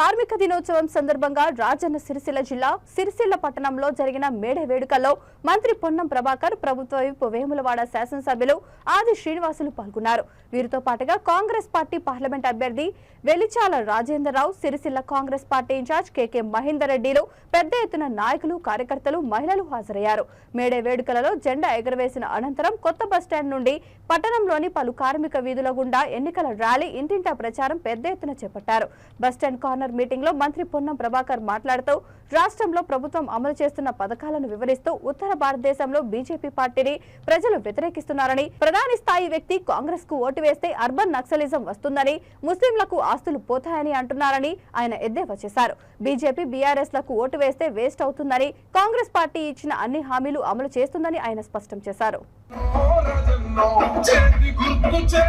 కార్మిక దినోత్సవం సందర్భంగా రాజన్న సిరిసిల్ల జిల్లా సిరిసిల్ల పట్టణంలో జరిగిన మేడే వేడుకల్లో మంత్రి పొన్నం ప్రభాకర్ ప్రభుత్వ వైపు వేములవాడ శాసనసభ్యులు ఆది శ్రీనివాసులు పాల్గొన్నారు. వీరితో పాటుగా కాంగ్రెస్ పార్టీ పార్లమెంట్ అభ్యర్థి Velichala Rajendrarao Sircilla Congress party in charge KK Mahender రెడ్డిలు పెద్ద ఎత్తున నాయకులు కార్యకర్తలు మహిళలు హాజరయ్యారు. మేడే వేడుకలలో జెండా ఎగరవేసిన అనంతరం కొత్త బస్టాండ్ నుండి పట్టణంలోని పలు కార్మిక వీధుల గుండా ఎన్నికల ర్యాలీ ఇంటింటా ప్రచారం పెద్ద ఎత్తున చేపట్టారు. బస్టాండ్ కార్నర్ మీటింగ్లో మంత్రి పొన్నం ప్రభాకర్ మాట్లాడుతూ రాష్ట్రంలో ప్రభుత్వం అమలు చేస్తున్న పథకాలను వివరిస్తూ ఉత్తర భారతదేశంలో బీజేపీ పార్టీని ప్రజలు వ్యతిరేకిస్తున్నారని ప్రధాని స్థాయి వ్యక్తి కాంగ్రెస్కు ఓటు వేస్తే అర్బన్ నక్సలిజం వస్తుందని ముస్లింలకు ఆస్తులు పోతాయని అంటున్నారని ఆయన ఎద్దేవా చేశారు. బీజేపీ బీఆర్ఎస్లకు ఓటు వేస్తే వేస్ట్ అవుతుందని కాంగ్రెస్ పార్టీ ఇచ్చిన అన్ని హామీలు అమలు చేస్తుందని ఆయన స్పష్టం చేశారు. గుర్తు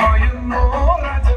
మాయన్నో రాజ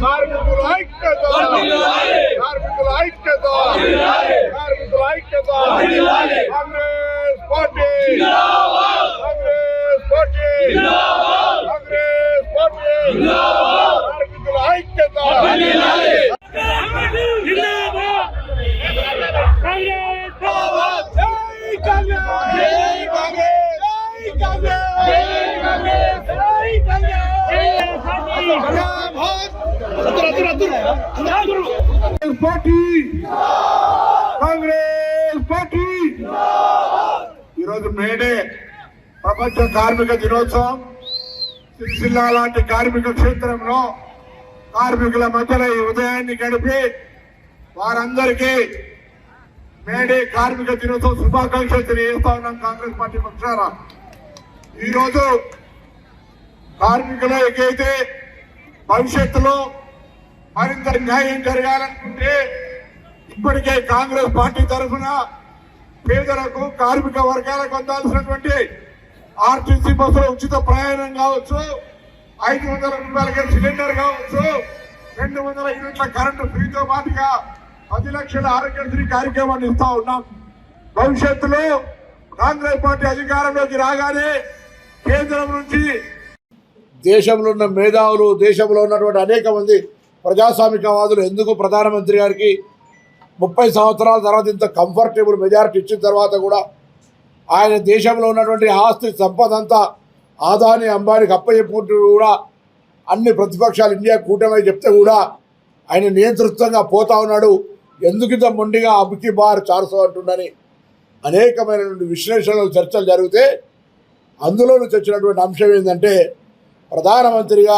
కార్మికుల ఐక్యత కార్మికుల ఐక్యత కార్మికుల ఐక్యత Congress party పార్టీ కార్మికుల ఐక్యత జై కాంగ్రెస్ జై కాంగ్రెస్ జై కాంగ్రెస్ జై కాంగ్రెస్ జై కాంగ్రెస్ పార్టీ కాంగ్రెస్ పార్టీ ఈరోజు మేడే ప్రపంచ కార్మిక దినోత్సవం సిరిసిల్ల లాంటి కార్మిక క్షేత్రంలో కార్మికుల మధ్యలో ఈ ఉదయాన్ని గడిపి వారందరికీ మేడే కార్మిక దినోత్సవ శుభాకాంక్షలు తెలియజేస్తా ఉన్నాం కాంగ్రెస్ పార్టీ పక్షాన. ఈరోజు కార్మికులకైతే భవిష్యత్తులో మరింత న్యాయం జరగాలనుకుంటే ఇప్పటికే కాంగ్రెస్ పార్టీ తరఫున పేదలకు కార్మిక వర్గాలకు అందాల్సినటువంటి ఆర్టీసీ బస్సులో ఉచిత ప్రయాణం కావచ్చు. ఐదు వందల రూపాయలకి సిలిండర్ కావచ్చు. రెండు వందల యూనిట్ల కరెంటు ఫ్రీతో పాటుగా పది లక్షల ఆరోగ్యశ్రీ కార్యక్రమాన్ని ఇస్తా ఉన్నాం. భవిష్యత్తులో కాంగ్రెస్ పార్టీ అధికారంలోకి రాగానే కేంద్రం నుంచి దేశంలో ఉన్న మేధావులు దేశంలో ఉన్నటువంటి అనేక మంది ప్రజాస్వామికవాదులు ఎందుకు ప్రధానమంత్రి గారికి ముప్పై సంవత్సరాల తర్వాత ఇంత కంఫర్టబుల్ మెజారిటీ ఇచ్చిన తర్వాత కూడా ఆయన దేశంలో ఉన్నటువంటి ఆస్తి సంపద అంతా ఆదాని అంబానికి అప్పచెప్పుకుంటూ కూడా అన్ని ప్రతిపక్షాలు ఇండియా కూటమి చెప్తే కూడా ఆయన నియంతృత్వంగా పోతా ఉన్నాడు. ఎందుకు ఇంత మొండిగా అబుకి బార్ చారుసో అంటుండని అనేకమైనటువంటి విశ్లేషణలు చర్చలు జరిగితే అందులో నుంచి అంశం ఏంటంటే ప్రధానమంత్రిగా